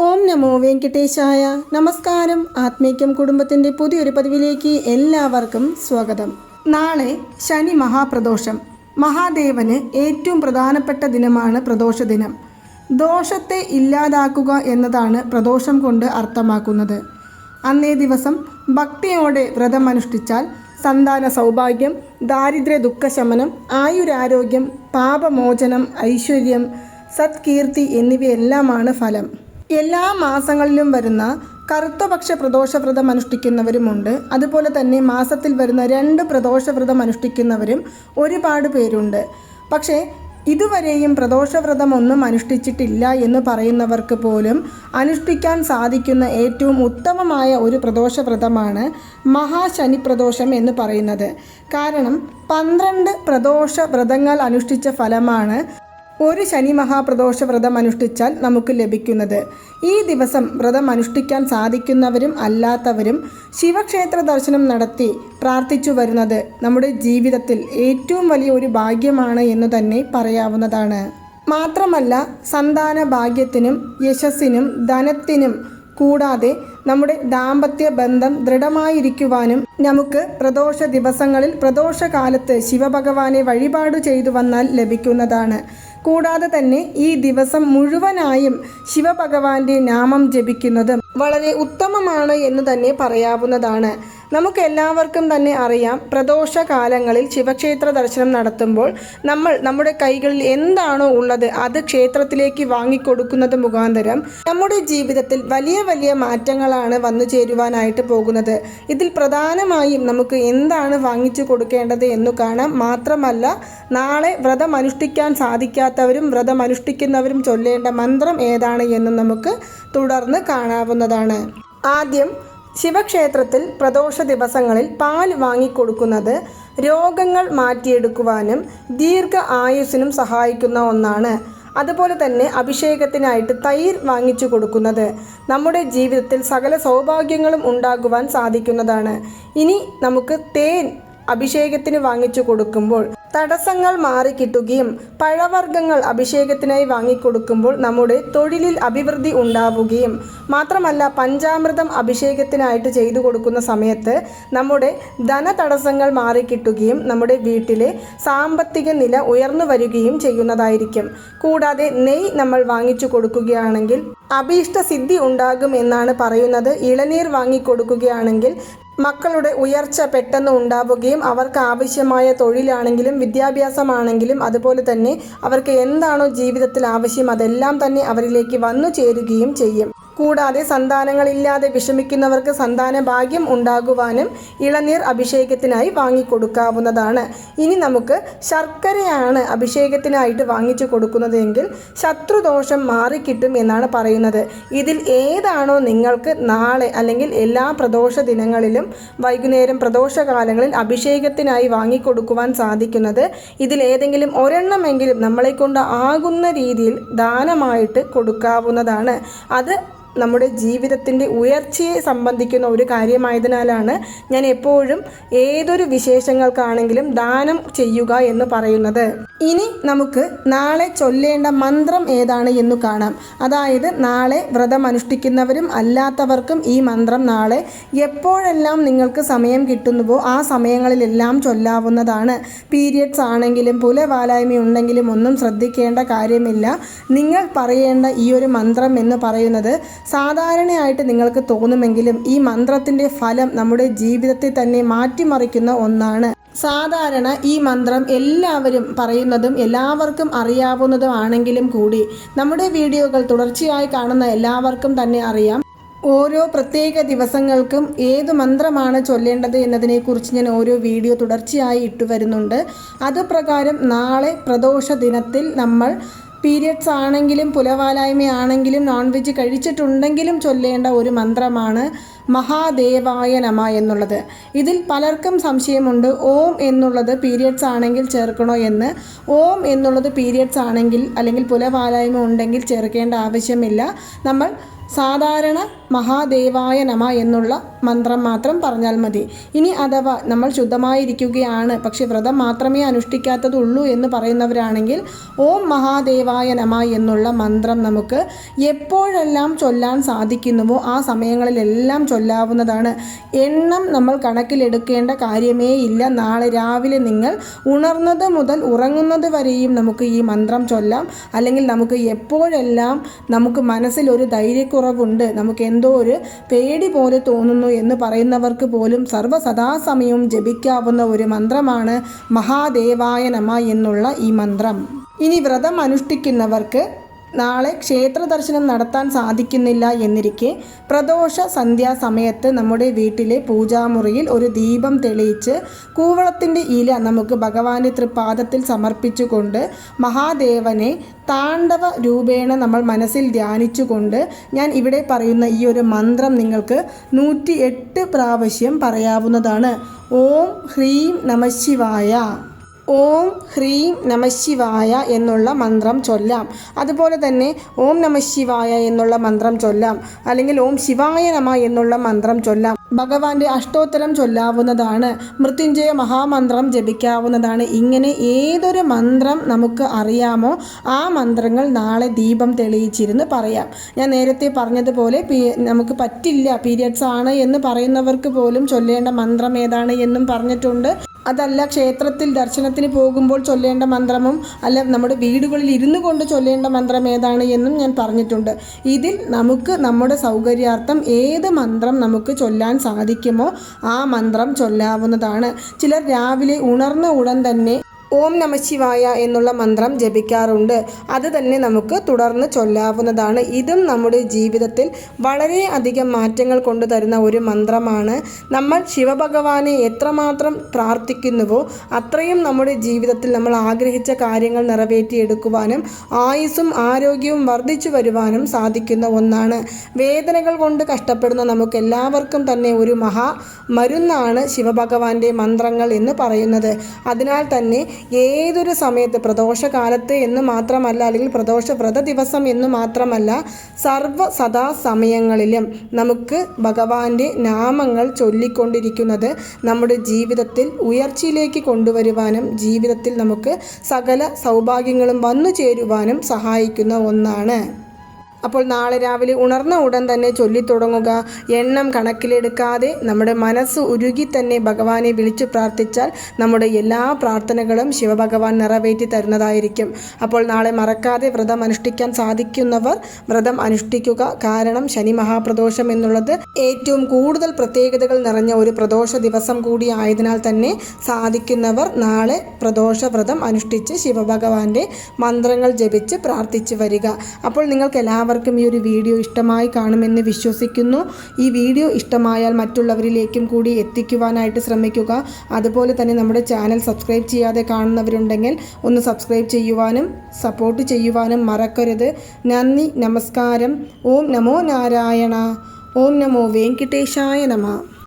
ഓം നമോ വെങ്കിട്ടേശായ നമസ്കാരം. ആത്മീക്യം കുടുംബത്തിന്റെ പുതിയൊരു പതിവിലേക്ക് എല്ലാവർക്കും സ്വാഗതം. നാളെ ശനി മഹാപ്രദോഷം. മഹാദേവന് ഏറ്റവും പ്രധാനപ്പെട്ട ദിനമാണ് പ്രദോഷ ദിനം. ദോഷത്തെ ഇല്ലാതാക്കുക എന്നതാണ് പ്രദോഷം കൊണ്ട് അർത്ഥമാക്കുന്നത്. അന്നേ ദിവസം ഭക്തിയോടെ വ്രതമനുഷ്ഠിച്ചാൽ സന്താന സൗഭാഗ്യം ദാരിദ്ര്യ ദുഃഖശമനം ആയുരാരോഗ്യം പാപമോചനം ഐശ്വര്യം സത്കീർത്തി എന്നിവയെല്ലാമാണ് ഫലം. എല്ലാ മാസങ്ങളിലും വരുന്ന കറുത്തപക്ഷ പ്രദോഷവ്രതം അനുഷ്ഠിക്കുന്നവരുമുണ്ട്. അതുപോലെ തന്നെ മാസത്തിൽ വരുന്ന രണ്ട് പ്രദോഷവ്രതം അനുഷ്ഠിക്കുന്നവരും ഒരുപാട് പേരുണ്ട്. പക്ഷേ ഇതുവരെയും പ്രദോഷവ്രതം ഒന്നും അനുഷ്ഠിച്ചിട്ടില്ല എന്ന് പറയുന്നവർക്ക് പോലും അനുഷ്ഠിക്കാൻ സാധിക്കുന്ന ഏറ്റവും ഉത്തമമായ ഒരു പ്രദോഷവ്രതമാണ് മഹാശനി പ്രദോഷം എന്ന് പറയുന്നത്. കാരണം പന്ത്രണ്ട് പ്രദോഷവ്രതങ്ങൾ അനുഷ്ഠിച്ച ഫലമാണ് ഒരു ശനി മഹാപ്രദോഷ വ്രതം അനുഷ്ഠിച്ചാൽ നമുക്ക് ലഭിക്കുന്നത്. ഈ ദിവസം വ്രതം അനുഷ്ഠിക്കാൻ സാധിക്കുന്നവരും അല്ലാത്തവരും ശിവക്ഷേത്ര ദർശനം നടത്തി പ്രാർത്ഥിച്ചു വരുന്നത് നമ്മുടെ ജീവിതത്തിൽ ഏറ്റവും വലിയ ഒരു ഭാഗ്യമാണ് എന്ന് തന്നെ പറയാവുന്നതാണ്. മാത്രമല്ല സന്താന ഭാഗ്യത്തിനും യശസ്സിനും ധനത്തിനും കൂടാതെ നമ്മുടെ ദാമ്പത്യ ബന്ധം ദൃഢമായിരിക്കുവാനും നമുക്ക് പ്രദോഷ ദിവസങ്ങളിൽ പ്രദോഷകാലത്ത് ശിവഭഗവാനെ വഴിപാട് ചെയ്തു വന്നാൽ ലഭിക്കുന്നതാണ്. കൂടാതെ തന്നെ ഈ ദിവസം മുഴുവനായും ശിവഭഗവാന്റെ നാമം ജപിക്കുന്നത് വളരെ ഉത്തമമാണ് എന്ന് തന്നെ പറയാവുന്നതാണ്. നമുക്ക് എല്ലാവർക്കും തന്നെ അറിയാം പ്രദോഷ കാലങ്ങളിൽ ശിവക്ഷേത്ര ദർശനം നടത്തുമ്പോൾ നമ്മൾ നമ്മുടെ കൈകളിൽ എന്താണോ ഉള്ളത് അത് ക്ഷേത്രത്തിലേക്ക് വാങ്ങിക്കൊടുക്കുന്നത് മുഖാന്തരം നമ്മുടെ ജീവിതത്തിൽ വലിയ വലിയ മാറ്റങ്ങളാണ് വന്നു ചേരുവാനായിട്ട് പോകുന്നത്. ഇതിൽ പ്രധാനമായും നമുക്ക് എന്താണ് വാങ്ങിച്ചു കൊടുക്കേണ്ടത് എന്നു കാണാം. മാത്രമല്ല നാളെ വ്രതം അനുഷ്ഠിക്കാൻ സാധിക്കാത്തവരും വ്രതം അനുഷ്ഠിക്കുന്നവരും ചൊല്ലേണ്ട മന്ത്രം ഏതാണ് എന്നും നമുക്ക് തുടർന്ന് കാണാവുന്നതാണ്. ആദ്യം ശിവക്ഷേത്രത്തിൽ പ്രദോഷ ദിവസങ്ങളിൽ പാൽ വാങ്ങിക്കൊടുക്കുന്നത് രോഗങ്ങൾ മാറ്റിയെടുക്കുവാനും ദീർഘ ആയുസ്സിനും സഹായിക്കുന്ന ഒന്നാണ്. അതുപോലെ തന്നെ അഭിഷേകത്തിനായിട്ട് തൈര് വാങ്ങിച്ചു കൊടുക്കുന്നത് നമ്മുടെ ജീവിതത്തിൽ സകല സൗഭാഗ്യങ്ങളും ഉണ്ടാകുവാൻ സാധിക്കുന്നതാണ്. ഇനി നമുക്ക് തേൻ അഭിഷേകത്തിന് വാങ്ങിച്ചു കൊടുക്കുമ്പോൾ തടസ്സങ്ങൾ മാറിക്കിട്ടുകയും പഴവർഗങ്ങൾ അഭിഷേകത്തിനായി വാങ്ങിക്കൊടുക്കുമ്പോൾ നമ്മുടെ തൊഴിലിൽ അഭിവൃദ്ധി ഉണ്ടാവുകയും മാത്രമല്ല പഞ്ചാമൃതം അഭിഷേകത്തിനായിട്ട് ചെയ്തു കൊടുക്കുന്ന സമയത്ത് നമ്മുടെ ധനതടസ്സങ്ങൾ മാറിക്കിട്ടുകയും നമ്മുടെ വീട്ടിലെ സാമ്പത്തിക നില ഉയർന്നു വരികയും ചെയ്യുന്നതായിരിക്കും. കൂടാതെ നെയ് നമ്മൾ വാങ്ങിച്ചു കൊടുക്കുകയാണെങ്കിൽ അഭീഷ്ട സിദ്ധി ഉണ്ടാകും എന്നാണ് പറയുന്നത്. ഇളനീർ വാങ്ങിക്കൊടുക്കുകയാണെങ്കിൽ മക്കളുടെ ഉയർച്ച പെട്ടെന്ന് ഉണ്ടാവുകയും അവർക്ക് ആവശ്യമായ തൊഴിലാണെങ്കിലും വിദ്യാഭ്യാസമാണെങ്കിലും അതുപോലെ തന്നെ അവർക്ക് എന്താണോ ജീവിതത്തിൽ ആവശ്യം അതെല്ലാം തന്നെ അവരിലേക്ക് വന്നു ചേരുകയും ചെയ്യും. കൂടാതെ സന്താനങ്ങളില്ലാതെ വിഷമിക്കുന്നവർക്ക് സന്താന ഭാഗ്യം ഉണ്ടാകുവാനും ഇളനീർ അഭിഷേകത്തിനായി വാങ്ങിക്കൊടുക്കാവുന്നതാണ്. ഇനി നമുക്ക് ശർക്കരയാണ് അഭിഷേകത്തിനായിട്ട് വാങ്ങിച്ചു കൊടുക്കുന്നതെങ്കിൽ ശത്രുദോഷം മാറിക്കിട്ടും എന്നാണ് പറയുന്നത്. ഇതിൽ ഏതാണോ നിങ്ങൾക്ക് നാളെ അല്ലെങ്കിൽ എല്ലാ പ്രദോഷ ദിനങ്ങളിലും വൈകുന്നേരം പ്രദോഷകാലങ്ങളിൽ അഭിഷേകത്തിനായി വാങ്ങിക്കൊടുക്കുവാൻ സാധിക്കുന്നത് ഇതിൽ ഏതെങ്കിലും ഒരെണ്ണമെങ്കിലും നമ്മളെക്കൊണ്ട് ആകുന്ന രീതിയിൽ ദാനമായിട്ട് കൊടുക്കാവുന്നതാണ്. അത് നമ്മുടെ ജീവിതത്തിന്റെ ഉയർച്ചയെ സംബന്ധിക്കുന്ന ഒരു കാര്യമായതിനാലാണ് ഞാൻ എപ്പോഴും ഏതൊരു വിശേഷങ്ങൾക്കാണെങ്കിലും ദാനം ചെയ്യുക എന്ന് പറയുന്നത്. ഇനി നമുക്ക് നാളെ ചൊല്ലേണ്ട മന്ത്രം ഏതാണ് എന്ന് കാണാം. അതായത് നാളെ വ്രതം അനുഷ്ഠിക്കുന്നവരും അല്ലാത്തവർക്കും ഈ മന്ത്രം നാളെ എപ്പോഴെല്ലാം നിങ്ങൾക്ക് സമയം കിട്ടുന്നുവോ ആ സമയങ്ങളിലെല്ലാം ചൊല്ലാവുന്നതാണ്. പീരിയഡ്സ് ആണെങ്കിലും പുലവാലായ്മ ഉണ്ടെങ്കിലും ഒന്നും ശ്രദ്ധിക്കേണ്ട കാര്യമില്ല. നിങ്ങൾ പറയേണ്ട ഈ ഒരു മന്ത്രം എന്ന് പറയുന്നത് സാധാരണയായിട്ട് നിങ്ങൾക്ക് തോന്നുമെങ്കിലും ഈ മന്ത്രത്തിന്റെ ഫലം നമ്മുടെ ജീവിതത്തെ തന്നെ മാറ്റിമറിക്കുന്ന ഒന്നാണ്. സാധാരണ ഈ മന്ത്രം എല്ലാവരും പറയുന്നതും എല്ലാവർക്കും അറിയാവുന്നതുമാണെങ്കിലും കൂടി നമ്മുടെ വീഡിയോകൾ തുടർച്ചയായി കാണുന്ന എല്ലാവർക്കും തന്നെ അറിയാം. ഓരോ പ്രത്യേക ദിവസങ്ങൾക്കും ഏത് മന്ത്രമാണ് ചൊല്ലേണ്ടത് എന്നതിനെക്കുറിച്ച് ഞാൻ ഓരോ വീഡിയോ തുടർച്ചയായി ഇട്ടു വരുന്നുണ്ട് അതുപ്രകാരം നാളെ പ്രദോഷ ദിനത്തിൽ നമ്മൾ പീരിയഡ്സ് ആണെങ്കിലും പുലവാലായ്മ ആണെങ്കിലും നോൺ വെജ് കഴിച്ചിട്ടുണ്ടെങ്കിലും ചൊല്ലേണ്ട ഒരു മന്ത്രമാണ് മഹാദേവായ നമ എന്നുള്ളത്. ഇതിൽ പലർക്കും സംശയമുണ്ട്. ഓം എന്നുള്ളത് പീരിയഡ്സ് ആണെങ്കിൽ ചേർക്കണോ എന്ന്. ഓം എന്നുള്ളത് പീരിയഡ്സ് ആണെങ്കിൽ അല്ലെങ്കിൽ പുലവാലായ്മ ഉണ്ടെങ്കിൽ ചേർക്കേണ്ട ആവശ്യമില്ല. നമ്മൾ സാധാരണ മഹാദേവായ നമ എന്നുള്ള മന്ത്രം മാത്രം പറഞ്ഞാൽ മതി. ഇനി അഥവാ നമ്മൾ ശുദ്ധമായിരിക്കുകയാണ് പക്ഷെ വ്രതം മാത്രമേ അനുഷ്ഠിക്കാത്തതുള്ളൂ എന്ന് പറയുന്നവരാണെങ്കിൽ ഓം മഹാദേവായ നമ എന്നുള്ള മന്ത്രം നമുക്ക് എപ്പോഴെല്ലാം ചൊല്ലാൻ സാധിക്കുന്നുവോ ആ സമയങ്ങളിലെല്ലാം ചൊല്ലാവുന്നതാണ്. എണ്ണം നമ്മൾ കണക്കിലെടുക്കേണ്ട കാര്യമേ ഇല്ല. നാളെ രാവിലെ നിങ്ങൾ ഉണർന്നത് മുതൽ ഉറങ്ങുന്നത് വരെയും നമുക്ക് ഈ മന്ത്രം ചൊല്ലാം. അല്ലെങ്കിൽ നമുക്ക് എപ്പോഴെല്ലാം നമുക്ക് മനസ്സിൽ ഒരു ധൈര്യക്കുറവുണ്ട്. നമുക്ക് എന്തോ ഒരു പേടി പോലെ തോന്നുന്നു എന്ന് പറയുന്നവർക്ക് പോലും സർവസദാസമയവും ജപിക്കാവുന്ന ഒരു മന്ത്രമാണ് മഹാദേവായ നമ എന്നുള്ള ഈ മന്ത്രം. ഇനി വ്രതം അനുഷ്ഠിക്കുന്നവർക്ക് നാളെ ക്ഷേത്ര ദർശനം നടത്താൻ സാധിക്കുന്നില്ല എന്നിരിക്കെ പ്രദോഷ സന്ധ്യാസമയത്ത് നമ്മുടെ വീട്ടിലെ പൂജാമുറിയിൽ ഒരു ദീപം തെളിയിച്ച് കൂവളത്തിന്റെ ഇല നമുക്ക് ഭഗവാന്റെ തൃപ്പാദത്തിൽ സമർപ്പിച്ചുകൊണ്ട് മഹാദേവനെ താണ്ഡവ രൂപേണ നമ്മൾ മനസ്സിൽ ധ്യാനിച്ചുകൊണ്ട് ഞാൻ ഇവിടെ പറയുന്ന ഈ ഒരു മന്ത്രം നിങ്ങൾക്ക് നൂറ്റി പ്രാവശ്യം പറയാവുന്നതാണ്. ഓം ഹ്രീം നമശിവായ ഓം ഹ്രീം നമശിവായ എന്നുള്ള മന്ത്രം ചൊല്ലാം. അതുപോലെ തന്നെ ഓം നമശിവായ എന്നുള്ള മന്ത്രം ചൊല്ലാം. അല്ലെങ്കിൽ ഓം ശിവായ നമ എന്നുള്ള മന്ത്രം ചൊല്ലാം. ഭഗവാന്റെ അഷ്ടോത്തരം ചൊല്ലാവുന്നതാണ്. മൃത്യുഞ്ജയ മഹാമന്ത്രം ജപിക്കാവുന്നതാണ്. ഇങ്ങനെ ഏതൊരു മന്ത്രം നമുക്ക് അറിയാമോ ആ മന്ത്രങ്ങൾ നാളെ ദീപം തെളിയിച്ചിരുന്ന് പറയാം. ഞാൻ നേരത്തെ പറഞ്ഞതുപോലെ നമുക്ക് പറ്റില്ല. പീരിയഡ്സ് ആണ് എന്ന് പറയുന്നവർക്ക് പോലും ചൊല്ലേണ്ട മന്ത്രം ഏതാണ് എന്നും പറഞ്ഞിട്ടുണ്ട്. അതല്ല ക്ഷേത്രത്തിൽ ദർശനത്തിന് പോകുമ്പോൾ ചൊല്ലേണ്ട മന്ത്രമും അല്ല നമ്മുടെ വീടുകളിൽ ഇരുന്നു കൊണ്ട് ചൊല്ലേണ്ട മന്ത്രം ഏതാണ് എന്നും ഞാൻ പറഞ്ഞിട്ടുണ്ട്. ഇതിൽ നമുക്ക് നമ്മുടെ സൗകര്യാർത്ഥം ഏത് മന്ത്രം നമുക്ക് ചൊല്ലാൻ സാധിക്കുമോ ആ മന്ത്രം ചൊല്ലാവുന്നതാണ്. ചിലർ രാവിലെ ഉണർന്ന ഉടൻ തന്നെ ഓം നമശിവായ എന്നുള്ള മന്ത്രം ജപിക്കാറുണ്ട്. അത് തന്നെ നമുക്ക് തുടർന്ന് ചൊല്ലാവുന്നതാണ്. ഇതും നമ്മുടെ ജീവിതത്തിൽ വളരെ അധികം മാറ്റങ്ങൾ കൊണ്ടുതരുന്ന ഒരു മന്ത്രമാണ്. നമ്മൾ ശിവഭഗവാനെ എത്രമാത്രം പ്രാർത്ഥിക്കുന്നുവോ അത്രയും നമ്മുടെ ജീവിതത്തിൽ നമ്മൾ ആഗ്രഹിച്ച കാര്യങ്ങൾ നിറവേറ്റിയെടുക്കുവാനും ആയുസ്സും ആരോഗ്യവും വർദ്ധിച്ചു വരുവാനും സാധിക്കുന്ന ഒന്നാണ്. വേദനകൾ കൊണ്ട് കഷ്ടപ്പെടുന്ന നമുക്ക് എല്ലാവർക്കും തന്നെ ഒരു മഹാ മരുന്നാണ് ശിവഭഗവാന്റെ മന്ത്രങ്ങൾ എന്ന് പറയുന്നത്. അതിനാൽ തന്നെ ഏതൊരു സമയത്ത് പ്രദോഷകാലത്ത് എന്ന് മാത്രമല്ല അല്ലെങ്കിൽ പ്രദോഷ വ്രത ദിവസം എന്ന് മാത്രമല്ല സർവ സദാ സമയങ്ങളിലും നമുക്ക് ഭഗവാന്റെ നാമങ്ങൾ ചൊല്ലിക്കൊണ്ടിരിക്കുന്നത് നമ്മുടെ ജീവിതത്തിൽ ഉയർച്ചയിലേക്ക് കൊണ്ടുവരുവാനും ജീവിതത്തിൽ നമുക്ക് സകല സൗഭാഗ്യങ്ങളും വന്നു ചേരുവാനും സഹായിക്കുന്ന ഒന്നാണ്. അപ്പോൾ നാളെ രാവിലെ ഉണർന്ന ഉടൻ തന്നെ ചൊല്ലിത്തുടങ്ങുക. എണ്ണം കണക്കിലെടുക്കാതെ നമ്മുടെ മനസ്സ് ഉരുകി തന്നെ ഭഗവാനെ വിളിച്ചു പ്രാർത്ഥിച്ചാൽ നമ്മുടെ എല്ലാ പ്രാർത്ഥനകളും ശിവഭഗവാൻ നിറവേറ്റി തരുന്നതായിരിക്കും. അപ്പോൾ നാളെ മറക്കാതെ വ്രതം അനുഷ്ഠിക്കാൻ സാധിക്കുന്നവർ വ്രതം അനുഷ്ഠിക്കുക. കാരണം ശനി മഹാപ്രദോഷം എന്നുള്ളത് ഏറ്റവും കൂടുതൽ പ്രത്യേകതകൾ നിറഞ്ഞ ഒരു പ്രദോഷ ദിവസം കൂടി ആയതിനാൽ തന്നെ സാധിക്കുന്നവർ നാളെ പ്രദോഷ വ്രതം അനുഷ്ഠിച്ച് ശിവഭഗവാന്റെ മന്ത്രങ്ങൾ ജപിച്ച് പ്രാർത്ഥിച്ചു വരിക. അപ്പോൾ നിങ്ങൾക്ക് എല്ലാവർക്കും എല്ലാവർക്കും ഈ ഒരു വീഡിയോ ഇഷ്ടമായി കാണുമെന്ന് വിശ്വസിക്കുന്നു. ഈ വീഡിയോ ഇഷ്ടമായാൽ മറ്റുള്ളവരിലേക്കും കൂടി എത്തിക്കുവാനായിട്ട് ശ്രമിക്കുക. അതുപോലെ തന്നെ നമ്മുടെ ചാനൽ സബ്സ്ക്രൈബ് ചെയ്യാതെ കാണുന്നവരുണ്ടെങ്കിൽ ഒന്ന് സബ്സ്ക്രൈബ് ചെയ്യുവാനും സപ്പോർട്ട് ചെയ്യുവാനും മറക്കരുത്. നന്ദി നമസ്കാരം. ഓം നമോ നാരായണ. ഓം നമോ വെങ്കിട്ടേശായ നമ.